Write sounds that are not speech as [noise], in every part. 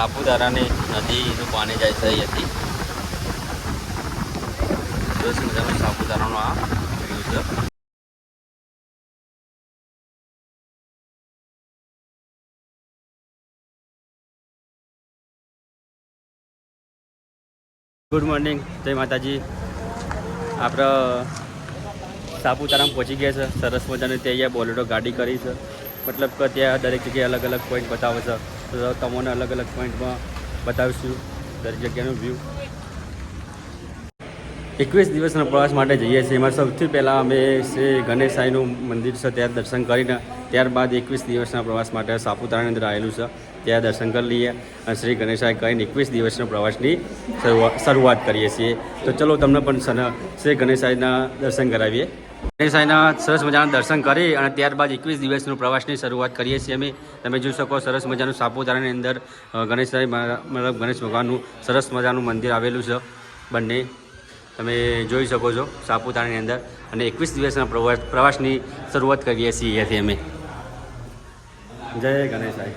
સાપુતારાની નદીનું પાણી જાય છે અહીંયાથી. સાપુતારાનો આ ગુડ મોર્નિંગ જય માતાજી. આપણે સાપુતારામાં પહોંચી ગયા છે. સરસ મજાની તે અહીંયા બોલેરો ગાડી કરી છે. મતલબ કે ત્યાં દરેક જગ્યાએ અલગ અલગ પોઈન્ટ બતાવે છે. તો તમને અલગ અલગ પોઈન્ટમાં બતાવીશું દરેક જગ્યાનું વ્યૂ એકવીસ દિવસના પ્રવાસ માટે જઈએ છીએ. એમાં સૌથી પહેલાં અમે શ્રી ગણેશ સાંઈનું મંદિર છે, ત્યાં દર્શન કરીને ત્યારબાદ એકવીસ દિવસના પ્રવાસ માટે સાપુતારાની અંદર આવેલું છે. ત્યાં દર્શન કરી લઈએ અને શ્રી ગણેશાય કહીને એકવીસ દિવસના પ્રવાસની શરૂઆત શરૂઆત કરીએ છીએ. તો ચલો તમને પણ શ્રી ગણેશાયના દર્શન કરાવીએ. ગણેશાયના સરસ મજાના દર્શન કરી અને ત્યારબાદ એકવીસ દિવસનું પ્રવાસની શરૂઆત કરીએ છીએ અમે. તમે જોઈ શકો સરસ મજાનું સાપુતારાની અંદર ગણેશ મતલબ ગણેશ ભગવાનનું સરસ મજાનું મંદિર આવેલું છે બંને. તમે જોઈ શકો છો સાપુતારાની અંદર અને એકવીસ દિવસના પ્રવાસ પ્રવાસની શરૂઆત કરીએ છીએ અહીંયાથી અમે. જય ગણેશાય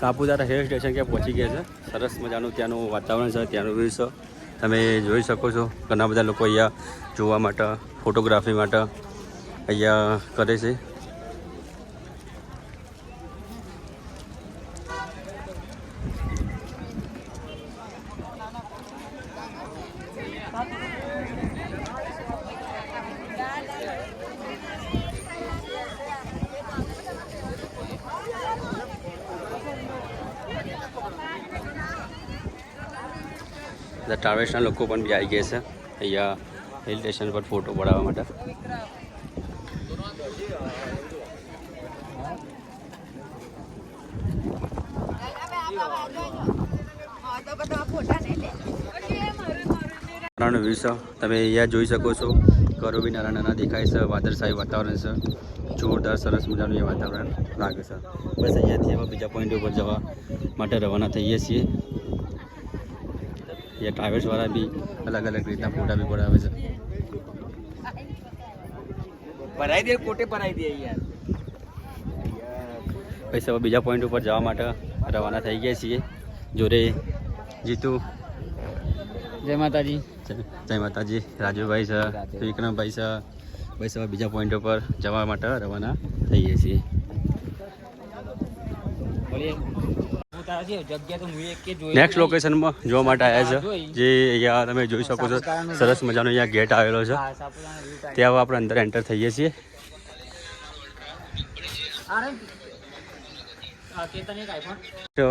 સાપુતારા હિલ સ્ટેશન ક્યાં પહોંચી ગયા છે? સરસ મજાનું ત્યાંનું વાતાવરણ છે, ત્યાંનું વ્યૂ છે. તમે જોઈ શકો છો ઘણા બધા લોકો અહીંયા જોવા માટે ફોટોગ્રાફી માટે અહીંયા કરે છે. બધા લોકો પણ બી આવી ગયા છે અહીંયા હિલ સ્ટેશન પર ફોટો પડાવવા માટે. નારાયણ વ્યૂ છે તમે અહીંયા જોઈ શકો છો. ઘરો બી નાના દેખાય છે વાદળશાહી વાતાવરણ છે. જોરદાર, સરસ મજાનું એ વાતાવરણ લાગે છે. બસ અહીંયાથી અમે બીજા પોઈન્ટ ઉપર જવા માટે રવાના થઈએ છીએ. અહીંયા ટ્રાવેલ્સવાળા બી અલગ અલગ રીતના ફોટા બી પડાવે છે. ભરાઈ દે કોટે ભરાઈ દે યાર. પછી હવે બીજા પોઈન્ટ ઉપર જવા માટે રવાના થઈ ગયા છીએ. જોડે જીતુ. જય માતાજી. જય જય માતાજી. રાજુભાઈ છે વિક્રમભાઈ છે. બસ હવે બીજા પોઈન્ટ ઉપર જવા માટે રવાના થઈએ છીએ. બોલીએ. નેક્સ્ટ લોકેશનમાં જોવા માટે આવ્યા છે જે અહીંયા તમે જોઈ શકો છો સરસ મજાનો અહીંયા ગેટ આવેલો છે. ત્યાં હવે આપણે અંદર એન્ટર થઈએ છીએ. તો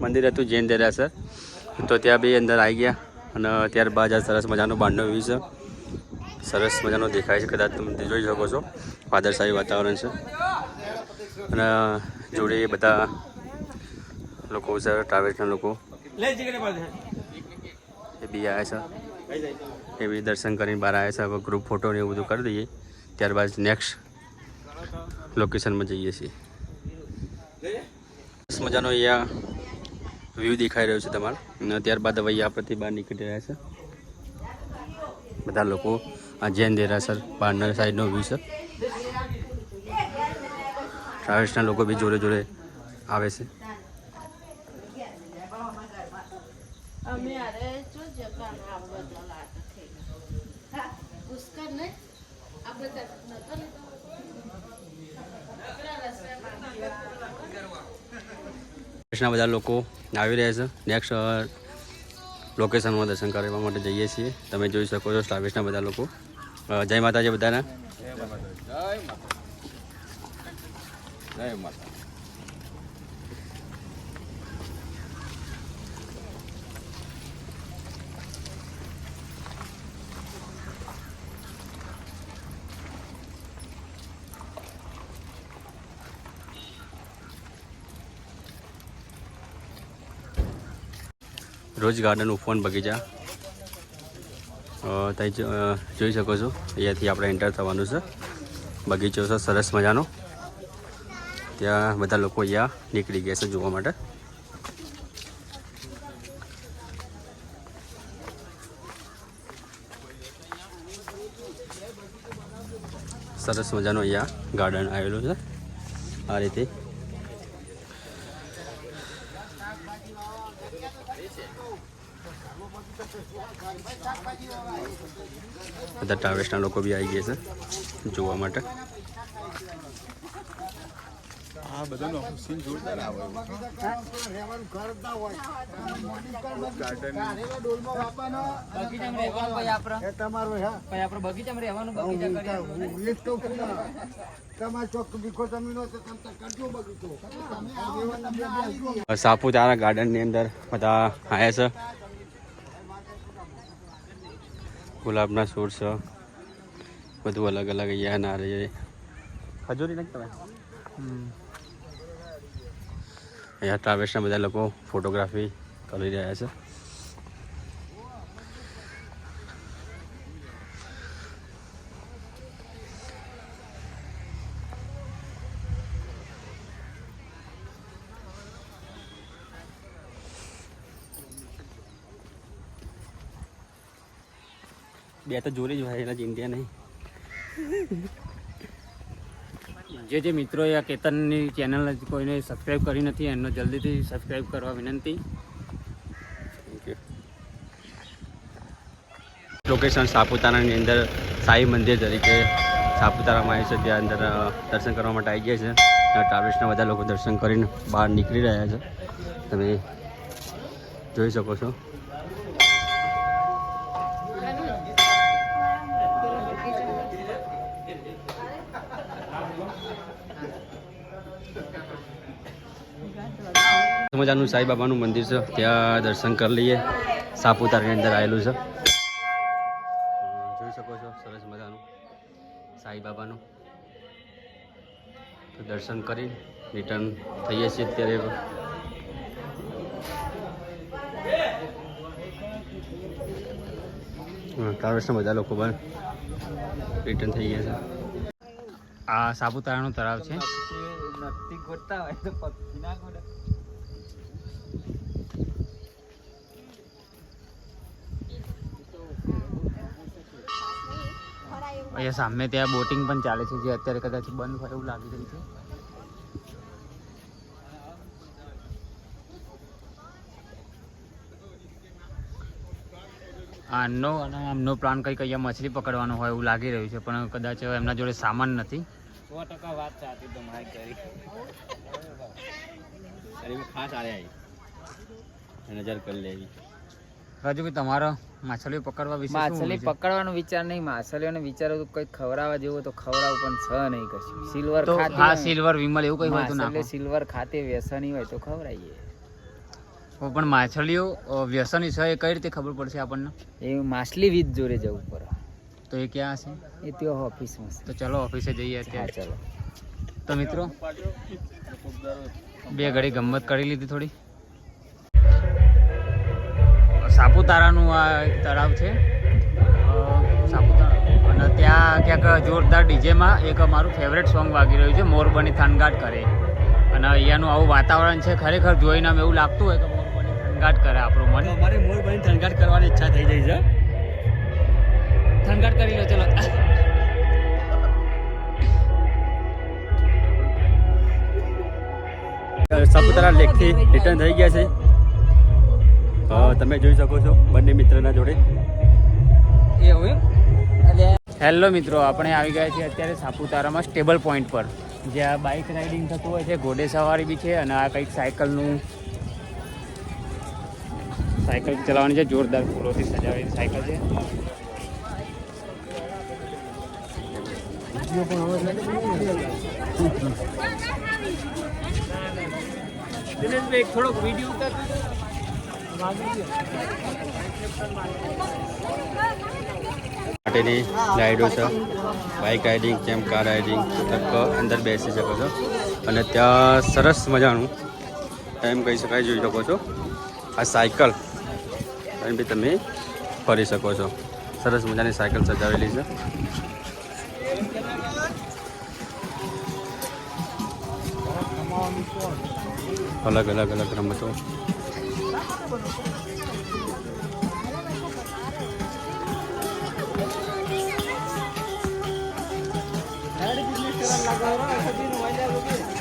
મંદિર હતું જૈન દેરાસર તો ત્યાં બી અંદર આવી ગયા અને ત્યારબાદ આ સરસ મજાનો બાંડનો વ્યૂ છે. સરસ મજાનો દેખાય છે કદાચ તમે જોઈ શકો છો. વાદળછાયું વાતાવરણ છે. અને જોડે બધા લોકો છે ટ્રાવેલ્સના લોકો. એ બી આવ્યા છે. એ બી દર્શન કરીને બહાર આવ્યા છે. હવે ગ્રુપ ફોટો ને એવું બધું કરી દઈએ. ત્યારબાદ નેક્સ્ટ લોકેશનમાં જઈએ છીએ. મજાનો અહીંયા વ્યૂ દેખાઈ રહ્યો છે તમારે. અને ત્યારબાદ હવે અહીંયા પરથી બહાર નીકળી રહ્યા છે. બધા લોકો આ જૈન દેરાસર બહારના સાઈડનો વ્યૂ છે. ટ્રાવેલ્સના લોકો બી જોડે જોડે આવે છે. અમે અરે જો જગાન આ બધા થઈ હા પુષ્કર ને આ બધા નતો લીધો પેલા બધા લોકો આવી રહ્યા છે. નેક્સ્ટ લોકેશનમાં દર્શન કરવા માટે જઈએ છીએ. તમે જોઈ શકો છો ટ્રાવેલ્સના બધા લોકો. જય માતાજી બધાના. રોજ ગાર્ડન ઉપવન બગીચા. ત્યાં જોઈ શકો છો. અહીંયાથી આપણે એન્ટર થવાનું છે. બગીચો છે, સરસ મજાનો. ત્યાં બધા લોકો અહીંયા નીકળી ગયા છે જોવા માટે. સરસ મજાનું અહીંયા ગાર્ડન આવેલું છે. આ રીતે બધા ટ્રાવેલ્સના લોકો બી આવી ગયા છે જોવા માટે. આ બધાનો સીન જોરદાર આવે તમારું હા ભાઈ આપણે બગીચામાં રહેવાનું સાપુતારા ગાર્ડનની અંદર બધા આયા છે. ગુલાબના છોડ છે. બધું અલગ અલગ અહીંયા રહી. ખજૂરી નથી તમે અહીંયા ટ્રાવેલ્સના બધા લોકો ફોટોગ્રાફી કરી રહ્યા છે. બે તો જોરી જ હોય એના ચિંતા નહીં. [laughs] જે જે મિત્રોએ આ કેતનની ચેનલ કોઈને સબસ્ક્રાઈબ કરી નથી એનો જલ્દીથી સબસ્ક્રાઈબ કરવા વિનંતી. થેન્ક યુ લોકેશન સાપુતારાની અંદર સાઈ મંદિર તરીકે સાપુતારામાં આવે છે ત્યાં અંદર દર્શન કરવા માટે આવી ગયા છે. ટ્રાવેલ્સના બધા લોકો દર્શન કરીને બહાર નીકળી રહ્યા છે. તમે જોઈ શકો છો. મજાનું સાંઈબાબાનું મંદિર છે. ત્યાં દર્શન કરી લઈએ. સાપુતારાની અંદર આવેલું છે. જોઈ શકો છો, સરસ મજાનું સાંઈબાબાનું તો દર્શન કરી રિટર્ન થઈએ છીએ અત્યારે. ટ્રાવેલ્સના બધા લોકો પણ રિટર્ન થઈ ગયા છે. આ સાપુતારાનું તળાવ છે નથી ગોતતા હોય તો પક્ષી ના ગોડે અહીંયા સામે ત્યાં બોટિંગ પણ ચાલે છે જે અત્યારે કદાચ બંધ હોય એવું લાગી રહ્યું છે. આનો અને આમનો પ્લાન કંઈક અહીંયા મછલી પકડવાનો હોય એવું લાગી રહ્યું છે પણ કદાચ એમના જોડે સામાન નથી. સો ટકા વાત સાચી તમારી કરી. ખાસ આવ્યા નજર કરી લેવી. રાજુભાઈ તમારો માછલીઓ પકડવા વિશે માછલી પકડવાનો વિચાર નહીં માછલીઓને વિચારો તો કઈ ખવડાવવા જેવું તો ખવડાવ પણ છ નહીં કશું. સિલ્વર હા સિલ્વર વિમલ એવું કઈ હોય તો માછલી સિલ્વર ખાતે વ્યસની હોય તો ખવડાવીએ. પણ માછલીઓ વ્યસની છે એ કઈ રીતે ખબર પડશે આપણને? એ માછલી વીજ જોડે જવું પડે. તો એ ક્યાં હશે? એ ત્યાં ઓફિસમાં છે. તો ચલો ઓફિસે જઈએ ત્યાં અત્યારે ચલો. તો મિત્રો બે ઘડી ગમત કરી લીધી થોડી. સાપુતારાનું આ એક તળાવ છે. સાપુતારા. અને ત્યાં ક્યાંક જોરદાર ડીજેમાં એક મારું ફેવરેટ સોંગ વાગી રહ્યું છે મોરબની થનગાટ કરે. અને અહીંયાનું આવું વાતાવરણ છે ખરેખર જોઈને આમ એવું લાગતું હોય કે મોરબની થનગાટ કરે આપણું મન. અમારે મોરબની થનગાટ કરવાની ઈચ્છા થઈ જાય છે. થનગાટ કરી લો ચલો. સાપુતારા લેકથી રિટર્ન થઈ ગયા છે. તમે જોઈ શકો છો બંને મિત્રના જોડે. હેલો મિત્રો આપણે આવી ગયા છીએ અત્યારે સાપુતારામાં સ્ટેબલ પોઈન્ટ પર. જ્યાં બાઇક રાઇડિંગ થતું હોય છે ઘોડે સવારી બી છે અને આ કંઈક સાયકલનું સાયકલ ચલાવવાની છે જોરદાર ફૂલોથી સજાવેલી સાયકલ છે. થોડોક વીડિયો માટેની રાઈડો છે. બાઇક રાઇડિંગ કેમ કાર રાઇડિંગ તક અંદર બેસી શકો છો. અને ત્યાં સરસ મજાનું, એમ કહી શકાય, જોઈ શકો છો. આ સાયકલ, એમ બી તમે ફરી શકો છો. સરસ મજાની સાયકલ સજાવેલી છે. અલગ અલગ અલગ રમતો. જે કામ જે કરું છું.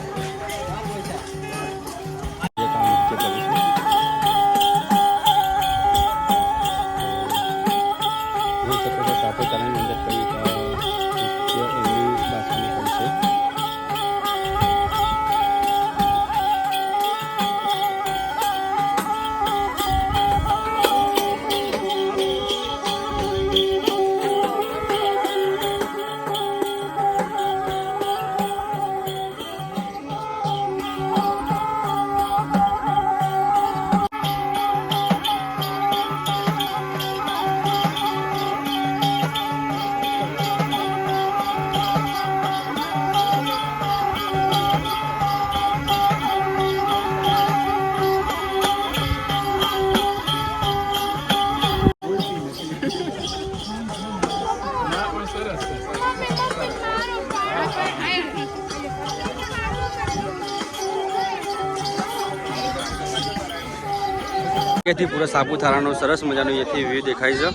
અહીંયાથી પૂરા સાપુતારાનો સરસ મજાનો અહીંયાથી વ્યૂ દેખાય છે.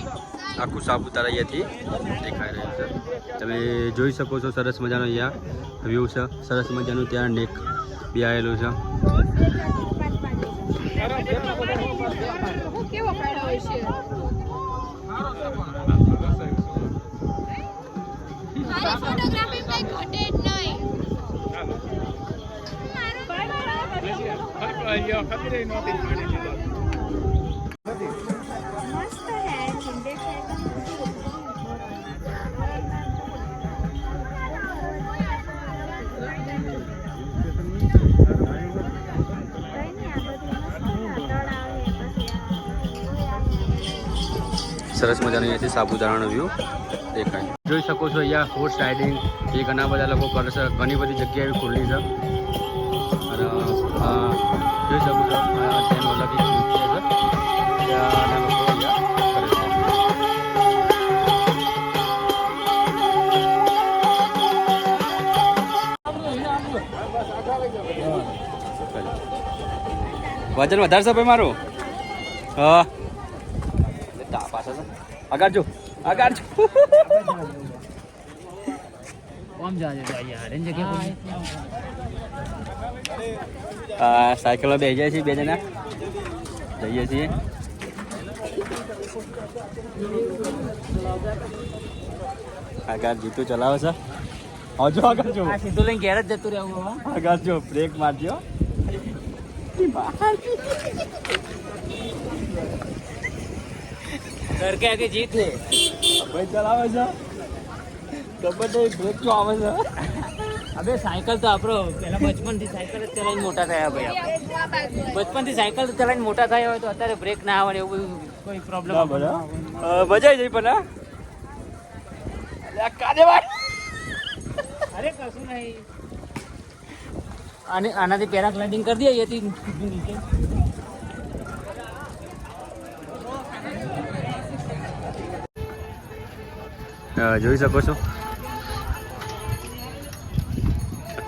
આખું સાપુતારા અહીંયાથી દેખાઈ રહ્યું છે. તમે જોઈ શકો છો સરસ મજાનો અહીંયા વ્યૂ છે. સરસ મજાનું ત્યાં નેક બી આવેલું છે. ફોટોગ્રાફી સરસ મજાનો અહીંયાથી સાપુતારાનો વ્યૂ દેખાય. જોઈ શકો છો અહીંયા હોર્સ રાઇડિંગ એ ઘણા બધા લોકો કરે છે. ઘણી બધી જગ્યાએ ખુલ્લી છે. અને જોઈ શકો છે વજન વધારશે ભાઈ મારું? હા. છે આગળ જો આગળ જો કોમ જાજે તો યાર એની જગ્યા આ સાયકલો બે જાય છે બે જણા. જઈએ છીએ. આગળ જીતું ચલાવે છે. હજુ આગળ જો સીધું લઈને ઘેર જ જતું રહેવું આગળ જો બ્રેક મારજો. ઘર કે આગે જીત લે ભાઈ ચલાવે છે. કબડ્ડી બ્રેક તો આવે છે. અબે સાયકલ તો આપણો પહેલા બચપનથી સાયકલ જ ચલાવીને મોટા થયા ભાઈ આપણે. બચપનથી સાયકલ ચલાવીને મોટા થયા હોય તો અત્યારે બ્રેક ના આવે એવું બધું કોઈ પ્રોબ્લેમ મજા જઈ પણ અરે કશું નહીં. આને આનાથી પેરાગ્લાઇડિંગ કરી દઈએ અહીંયાથી નીચે. જોઈ શકો છો.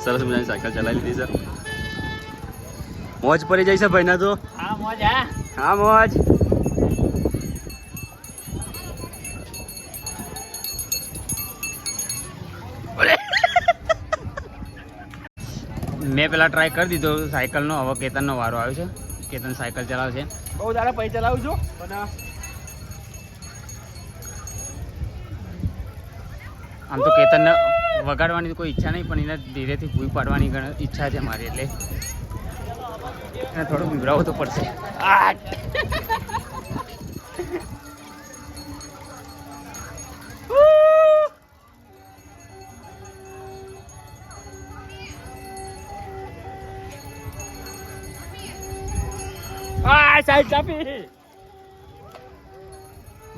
સરસ મજાની સાયકલ ચલાવી લીધી સર મોજ પડી જાય છે ભાઈના તો. હા મોજ હા. હા મોજ. પેલા ટ્રાય કરી દીધો. સાયકલનો હવે કેતનનો વારો આવ્યો છે. કેતન સાયકલ ચલાવે છે. બહુ દાડા પૈ ચલાવું છું. પણ આમ તો કેતનને વગાડવાની કોઈ ઈચ્છા નહીં પણ એને ધીરેથી ભૂઈ પાડવાની ઈચ્છા છે મારી એટલે. એને થોડું બિવરાવવું તો પડશે. આટ! સાઈડ ચાપી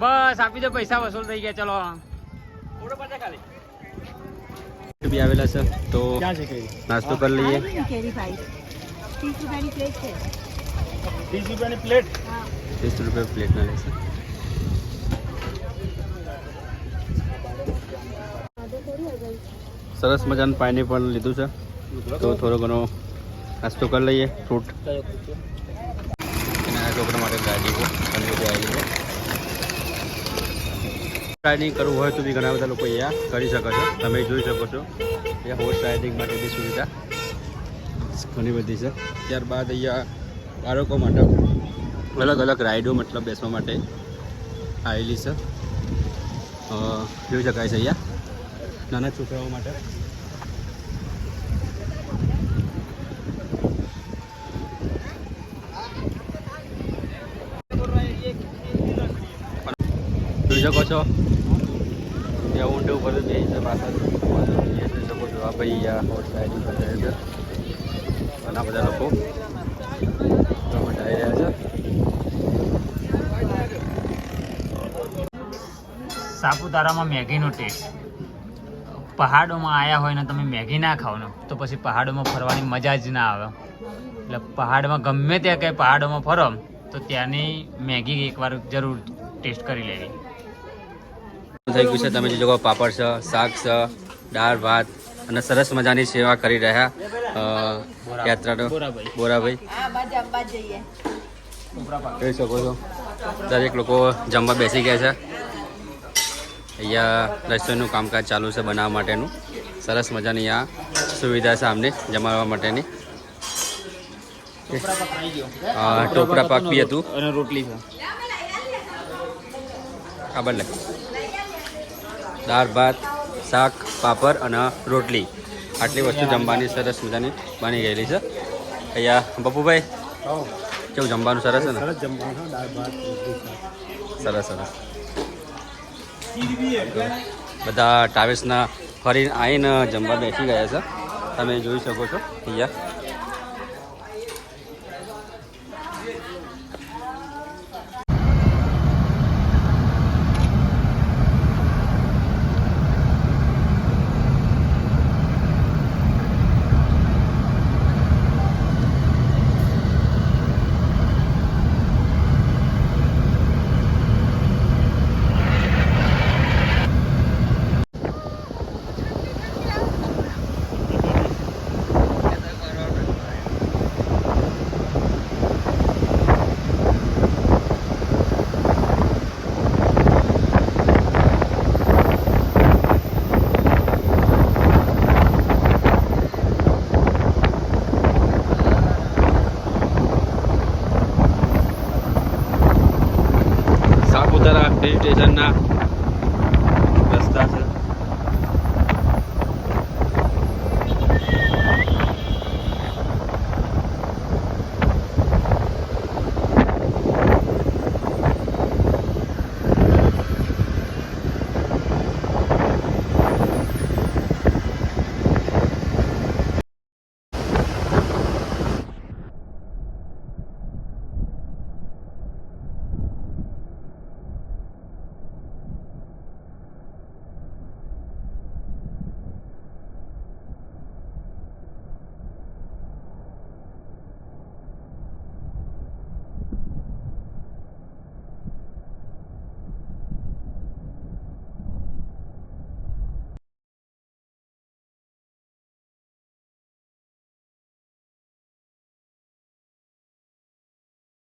બસ આપી દો પૈસા વસૂલ થઈ ગયા ચલો. બી આવેલા છે તો ક્યાં છે કઈ નાસ્તો કરી લઈએ. ત્રીસ રૂપિયાની પ્લેટ છે. ત્રીસ રૂપિયાની પ્લેટ ત્રીસ રૂપિયા પ્લેટના લેશે. સરસ મજાનું પાણી પણ લીધું છે. તો થોડો ઘણો નાસ્તો કરી લઈએ ફ્રૂટ છોકરા માટે ગાડી ઘણી બધી આવેલી રાઇડિંગ કરવું હોય તો બી ઘણા બધા લોકો અહીંયા કરી શકો છો. તમે જોઈ શકો છો. અહીંયા હોર્સ રાઇડિંગ માટે બી સુવિધા. ઘણી બધી છે. ત્યારબાદ અહીંયા બાળકો માટે અલગ અલગ રાઇડો મતલબ બેસવા માટે આવેલી છે. જોઈ શકાય છે અહીંયા. નાના છોકરાઓ માટે છો? ત્યાં ઊંડે ઉપર બે છે પાછા આ ભાઈ છે. ઘણા બધા લોકો આવી રહ્યા છે. સાપુતારામાં મેગીનો ટેસ્ટ પહાડોમાં આવ્યા હોય ને તમે મેગી ના ખાવ ને, તો પછી પહાડોમાં ફરવાની મજા જ ના આવે. એટલે પહાડમાં ગમે ત્યાં કંઈ પહાડોમાં ફરો, તો ત્યાંની મેગી એકવાર જરૂર ટેસ્ટ કરી લેવી. થઈ ગયું છે. તમે જે જોકો પાપડ છે શાક છે દાળ ભાત અને સરસ મજાની સેવા કરી રહ્યા યાત્રાનો. બોરાભાઈ. બોરાભાઈ હા બાજુ અંબા જઈએ જોઈ શકો છો. દરેક લોકો જમવા બેસી ગયા છે. અહીંયા રસોઈનું કામકાજ ચાલુ છે બનાવવા માટેનું. સરસ મજાની આ સુવિધા છે આમને જમાડવા માટેની. ટોપરા પાક બી હતું. અને રોટલી છે. ખબર બદલે દાળ ભાત શાક પાપડ અને રોટલી. આટલી વસ્તુ જમવાની સરસ મજાની બની ગયેલી છે. અહીંયા બપુભાઈ કેવું જમવાનું સરસ છે ને? સરસ સરસ બધા ટ્રાવેલ્સના ફરીને આવીને જમવા બેસી ગયા છે. તમે જોઈ શકો છો અહીંયા.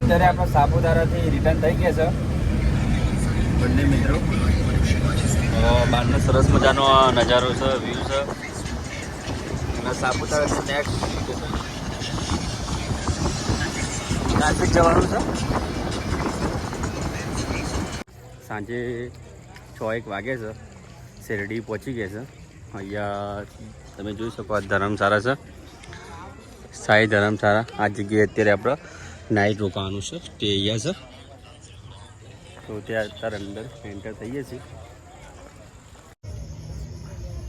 અત્યારે આપણે સાપુતારાથી રિટર્ન થઈ ગયા છે. બંને મિત્રો. બહારનો સરસ મજાનો નજારો છે વ્યૂ છે. અને સાપુતારા નેક્સ્ટ જવાનું છે? સાંજે છ એક વાગે છે. શેરડી પહોંચી ગયા છે. અહીંયા તમે જોઈ શકો આ ધર્મશાળા છે. સાઈ ધર્મશાળા. આ જગ્યાએ અત્યારે આપણે નાઇટ રોકાવાનું છે. તે અહીંયા સર તો ત્યાં અત્યારે અંદર એન્ટર થઈએ છીએ.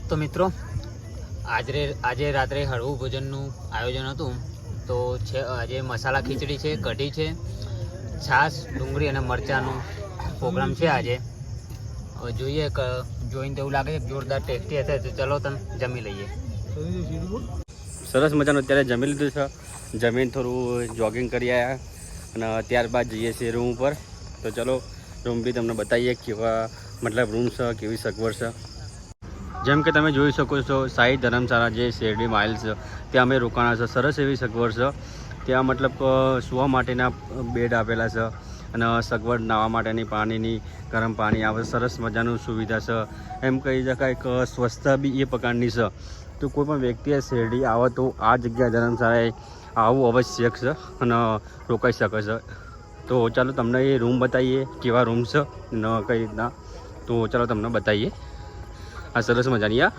તો મિત્રો આજે આજે રાત્રે હળવું ભોજનનું આયોજન હતું. તો છે આજે મસાલા ખીચડી છે કઢી છે છાશ ડુંગળી અને મરચાંનો પ્રોગ્રામ છે આજે. હવે જોઈએ જોઈને તો એવું લાગે છે કે જોરદાર ટેસ્ટી હશે. તો ચલો તમે જમી લઈએ. સરસ મજાનું અત્યારે જમી લીધું છે. જમીન થોડું જોગિંગ કરી આવ્યા અને ત્યારબાદ જઈએ છીએ રૂમ ઉપર. તો ચલો રૂમ બી તમને બતાવીએ કેવા, મતલબ રૂમ છે, કેવી સગવડ છે. જેમ કે તમે જોઈ શકો છો, સાઈ ધર્મશાળા જે શેરડી માઇલ છે, ત્યાં અમે રોકાણા છે. સરસ એવી સગવડ છે. ત્યાં મતલબ સુવા માટેના બેડ આપેલા છે અને સગવડ નાહવા માટેની પાણીની, ગરમ પાણી આવે, સરસ મજાનું સુવિધા છે. એમ કહી શકાય કે સ્વચ્છતા બી એ પ્રકારની છે. તો કોઈ પણ વ્યક્તિએ શેરડી આવે તો આ જગ્યા ધર્મશાળાએ આવવું આવશ્યક છે અને રોકાઈ શકે છે. તો ચાલો તમને એ રૂમ બતાવીએ કેવા રૂમ છે ન કઈ રીતના. તો ચાલો તમને બતાવીએ. આ સરસ મજાની આ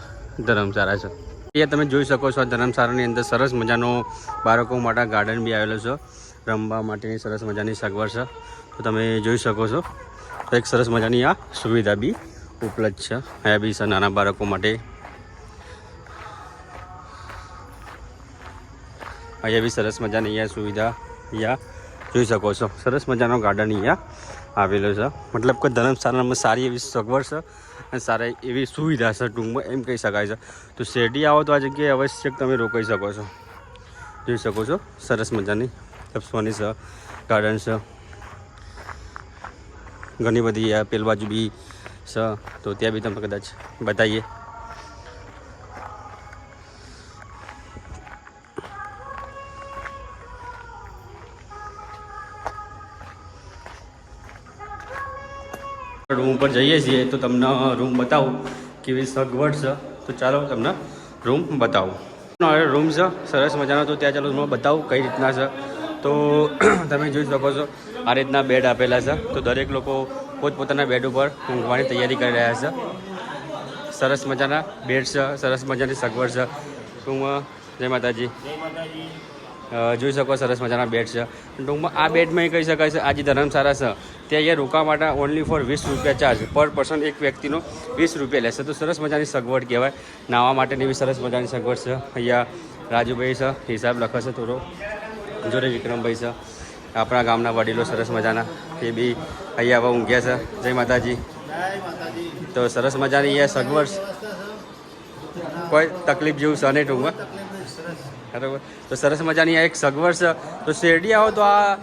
ધર્મશાળા છે. અહીંયા તમે જોઈ શકો છો આ ધર્મશાળાની અંદર સરસ મજાનો બાળકો માટે ગાર્ડન બી આવેલો છે. રમવા માટેની સરસ મજાની સગવડ છે. તો તમે જોઈ શકો છો. તો એક સરસ મજાની આ સુવિધા બી ઉપલબ્ધ છે. અહીંયા બી છે નાના બાળકો માટે. અહીંયા બી સરસ મજાની અહીંયા સુવિધા અહીંયા જોઈ શકો છો. સરસ મજાનો ગાર્ડન અહીંયા આવેલો છે. મતલબ કે ધર્મશાળામાં સારી એવી સગવડ છે અને સારી એવી સુવિધા છે ટૂંકમાં, એમ કહી શકાય છે. તો શેરડી આવો તો આ જગ્યાએ આવશ્યક તમે રોકાઈ શકો છો. જોઈ શકો છો, સરસ મજાની લપસવાની છે ગાર્ડન છે. ઘણી બધી પેલ બાજુ બી છે. તો ત્યાં બી તમે કદાચ બતાવીએ. રૂમ પર જઈએ છીએ તો તમને રૂમ બતાવું કેવી સગવડ છે. તો ચાલો તમને રૂમ બતાવું. હવે રૂમ છે સરસ મજાનો. તો ત્યાં ચાલો રૂમ બતાવું કઈ રીતના છે. તો [clears throat] તમે જોઈ શકો છો આ રીતના બેડ આપેલા છે. તો દરેક લોકો પોતપોતાના બેડ ઉપર ઊંઘવાની તૈયારી કરી રહ્યા છે. સરસ મજાના બેડ છે સરસ મજાની સગવડ છે. ટૂંકમાં જય માતાજી. અ, જોઈ શકો, સરસ મજાના બેડ છે. ટૂંકમાં આ બેડમાં એ કહી શકાય છે આ જે ધર્મશાળા છે. ત્યાં અહીંયા રોકાવા માટે ઓનલી ફોર વીસ રૂપિયા ચાર્જ પર પર્સન એક વ્યક્તિનો વીસ રૂપિયા લેશે. તો સરસ મજાની સગવડ કહેવાય. નાહવા માટેની બી સરસ મજાની સગવડ છે. અહીંયા રાજુભાઈ છે, હિસાબ લખે છે થોડો. જોડે વિક્રમભાઈ છે. આપણા ગામના વડીલો સરસ મજાના. એ બી અહીંયા હવે ઊંઘ્યા છે. જય માતાજી. તો સરસ મજાની અહીંયા સગવડ કોઈ તકલીફ જેવું છે નહીં ટૂંકમાં? બરાબર તો સરસ મજાની આ એક સગવડ છે. તો શેરડી આવો તો આ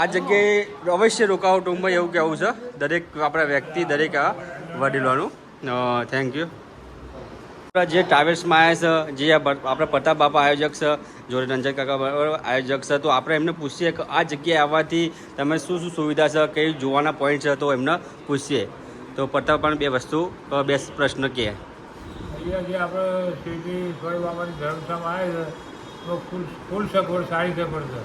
આ જગ્યાએ અવશ્ય રોકાવો ટૂંકમાં એવું કહેવું છે. દરેક આપણા વ્યક્તિ, દરેક આ વડીલોનું. થેન્ક યુ જે ટ્રાવેલ્સમાં આવ્યા છે, જે આપણા પ્રતાપ બાપા આયોજક છે, જોડે રંજન કાકા આયોજક છે, તો આપણે એમને પૂછીએ કે આ જગ્યાએ આવવાથી તમે શું શું સુવિધા છે, કઈ જોવાના પોઈન્ટ છે, તો એમને પૂછીએ. તો પ્રતાપ પણ બે વસ્તુ બે પ્રશ્ન કહે. અહીંયા જે આપણે શિરડી સ્વામી બાબાની ધર્મશાળામાં આવે છે તો ફૂલ ફૂલ સગવડ સારી સગવડ છે.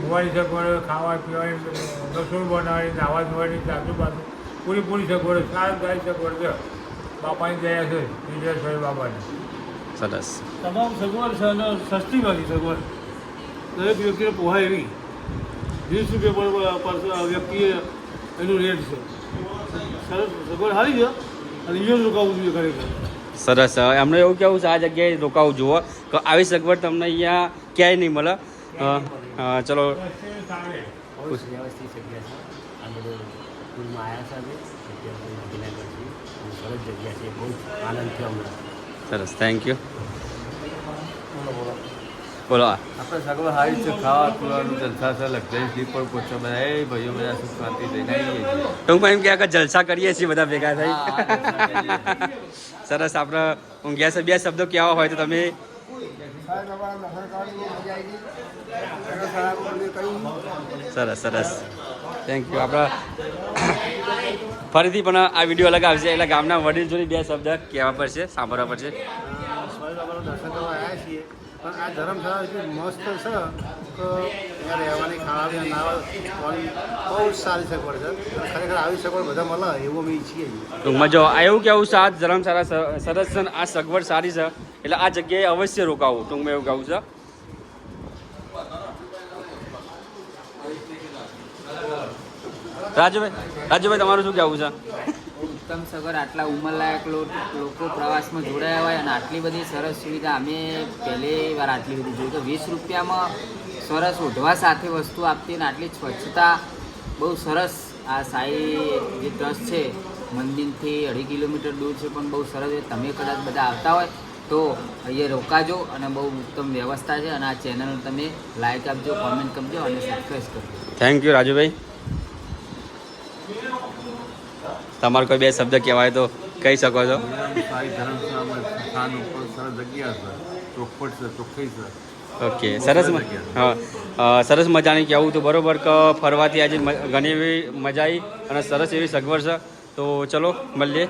મોબાઈલ સગવડ ખાવા પીવાની રસોઈ બનાવવાની નાવા ધોવાની આજુબાજુ પૂરીપૂરી સગવડ સારી સારી સગવડ છે. બાપાની દયા છે શ્રીજી સ્વામી બાબાની. સરસ. તમામ સગવડ છે અને સસ્તી વાળી સગવડ. દરેક વ્યક્તિને પોહાય એવી. વીસ રૂપિયા પર વ્યક્તિએ એનું રેટ છે. સરસ સગવડ સારી છે. અને યુઝ જ રોકાવું જોઈએ ખરેખર. સરસ. એમને એવું કેવું છે આ જગ્યાએ રોકાવું જુઓ. કે આવી સગવડ તમને અહીંયા ક્યાંય નહીં મળે. ચલો. સરસ થેન્ક યુ બોલો. આપણે સગવડ સારી છે ખાવા પીવાનું જલસા છે લક્ઝરી પણ કોચો બધા એ ભાઈઓ બધા સુખ શાંતિ થઈને આવીએ ટૂંકમાં એમ કે જલસા કરીએ છીએ બધા ભેગા થઈ. સરસ આપણે ઊંઘ્યા છે બે શબ્દો કહેવા હોય તો તમે સરસ સરસ. થેન્ક યુ આપણા ફરીથી પણ આ વીડિયો અલગ આવશે એટલે ગામના વડીલ જોડે બે શબ્દ કહેવા પડશે સાંભળવા પડશે. પણ આ ધર્મશાળા એટલી મસ્ત છે કે ત્યાં રહેવાની, ખાવાની નાવાની બહુ સારી સગવડ છે. ખરેખર આવી સગવડ બધા મળે એવું અમે ઈચ્છીએ છીએ. ટૂંકમાં જો એવું કેવું છે, આ ધર્મશાળા સરસ છે આ સગવડ સારી છે? એટલે આ જગ્યાએ અવશ્ય રોકાવું ટૂંકમાં એવું કહું છે. રાજુભાઈ રાજુભાઈ, તમારું શું કહેવું છે? ઉત્તમ સગર આટલા ઉંમરલાયક લોકો પ્રવાસમાં જોડાયા હોય અને આટલી બધી સરસ સુવિધા. અમે પહેલી વાર આટલી બધી જોઈ. તો વીસ રૂપિયામાં સરસ ઓઢવા સાથે વસ્તુ આપતી અને આટલી સ્વચ્છતા બહુ સરસ આ સાઈ જે ટ્રસ્ટ છે, મંદિરથી અઢી કિલોમીટર દૂર છે, પણ બહુ સરસ છે. તમે કદાચ બધા આવતા હોય તો અહીંયા રોકાજો અને બહુ ઉત્તમ વ્યવસ્થા છે. અને આ ચેનલ તમે લાઈક આપજો કોમેન્ટ કરજો અને સબસ્ક્રાઈબ કરજો. Thank you Rajubhai. તમારે કોઈ બે શબ્દ કહેવાય તો કહી શકો છો? ઓકે સરસ હા સરસ મજાની કહેવું તો બરોબર કે ફરવાથી આજે ઘણી એવી મજા આવી અને સરસ એવી સગવડ છે. તો ચલો મળીએ.